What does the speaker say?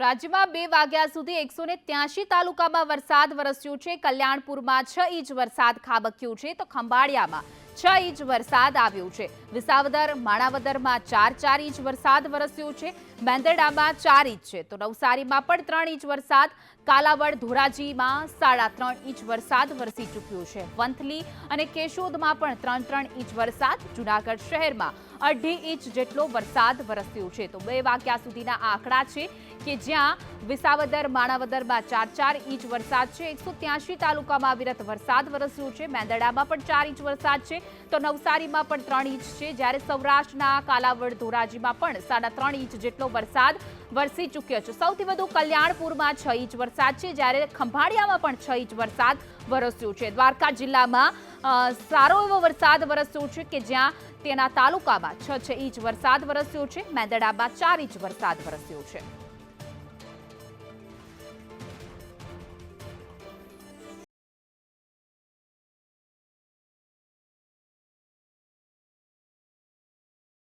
રાજ્યમાં બે વાગ્યા સુધી એકસો ને તાલુકામાં વરસાદ વરસ્યો છે. કલ્યાણપુરમાં છ ઇંચ વરસાદ ખાબક્યો છે. તો ખંભાળિયામાં છ ઇંચ વરસાદ આવ્યો છે. વિસાવદર, માણાવદરમાં ચાર ચાર ઇંચ વરસાદ વરસ્યો છે. મેંદરડામાં ચાર ઇંચ છે. તો નવસારીમાં પણ ત્રણ ઇંચ વરસાદ. કાલાવડ, ધોરાજીમાં સાડા ત્રણ ઇંચ વરસાદ વરસી ચૂક્યો છે. વંથલી અને કેશોદમાં પણ ત્રણ ત્રણ ઇંચ વરસાદ. જુનાગઢ શહેરમાં અઢી ઇંચ જેટલો વરસાદ વરસ્યો છે. તો બે વાગ્યા સુધીના આંકડા છે કે જ્યાં વિસાવદર, માણાવદરમાં ચાર ચાર ઇંચ વરસાદ છે. એકસો ત્યાસી તાલુકામાં અવિરત વરસાદ વરસ્યો છે. મેંદરડામાં પણ ચાર ઇંચ વરસાદ છે. તો નવસારીમાં પણ ત્રણ ઇંચ છે. જ્યારે સૌરાષ્ટ્રના કાલાવડ ધોરાજીમાં પણ સાડા ત્રણ ઇંચ જેટલો વરસાદ વરસી ચૂક્યો છે. સૌથી વધુ કલ્યાણપુરમાં છ ઇંચ વરસાદ છે. જ્યારે ખંભાળિયામાં પણ છ ઇંચ વરસાદ વરસ્યો છે. દ્વારકા જિલ્લામાં સારો એવો વરસાદ વરસ્યો છે કે જ્યાં તેના તાલુકામાં છ છ ઇંચ વરસાદ વરસ્યો છે. મેંદડામાં ચાર ઇંચ વરસાદ વરસ્યો છે.